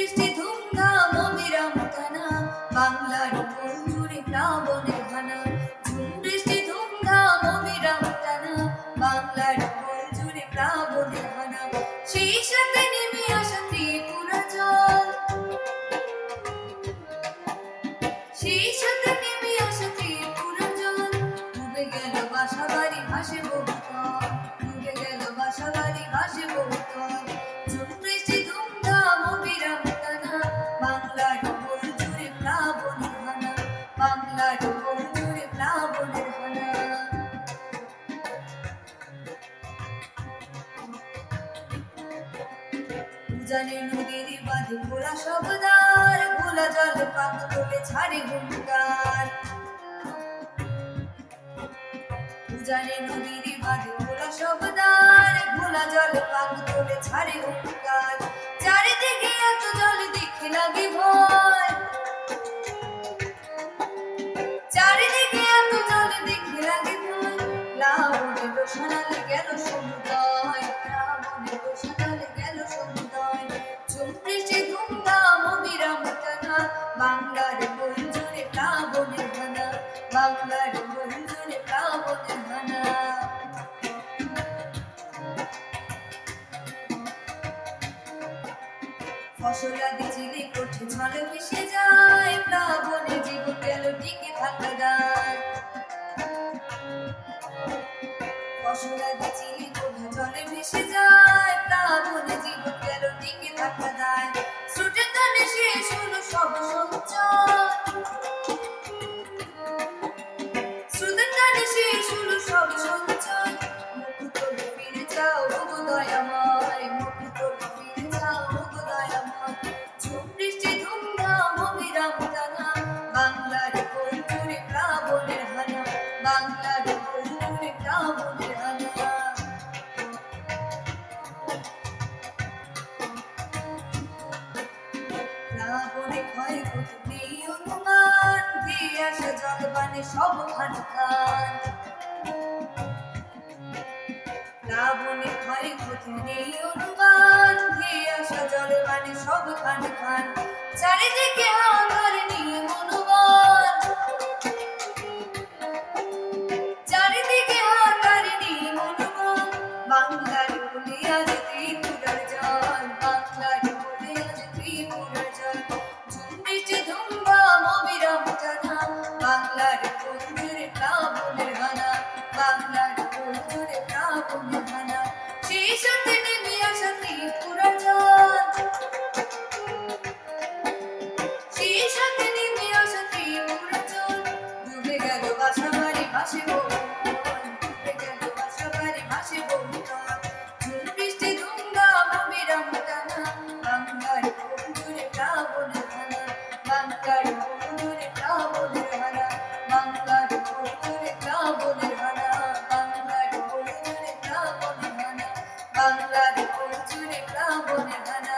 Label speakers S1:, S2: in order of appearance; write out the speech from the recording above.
S1: Christine. উজানে নদীর বাঁধে ঘোলা শব্দার ঘোলা জল পাক তোলে ছাড়ে গুঙ্গার উজানে নদীর বাঁধে ঘোলা শব্দার ঘোলা জল পাক তোলে ছাড়ে গুঙ্গার চারিদিকে এত জল দেখে লাগে ভয়। চারিদিকে এত জল দেখে লাগে ভয়। লাবণে রোশনালে গেল সমুদয়। ফসলাদি চিলে কোঠে ঝড়ে ভেসে যায়, প্লাবনে জীবন গেল টিকে থাকা দায়। ফসলাদি চিলে কোঠে জলে ভেসে যায়, প্লাবনে জীবন গেল টিকে থাকা দায়। স্রোতের টানে শেষ হলো সব সঞ্চয় স্রোতের টানে শেষ হলো সব সঞ্চয় জলবানে সব খান খান প্লাবনে ক্ষয় ক্ষতি নেই অনুমান দিয়ে আসা জলবানে সব খান খান চারিদিকে বাংলার প্লাবনের হানা সেই সাথে চুরে কাবনে হানা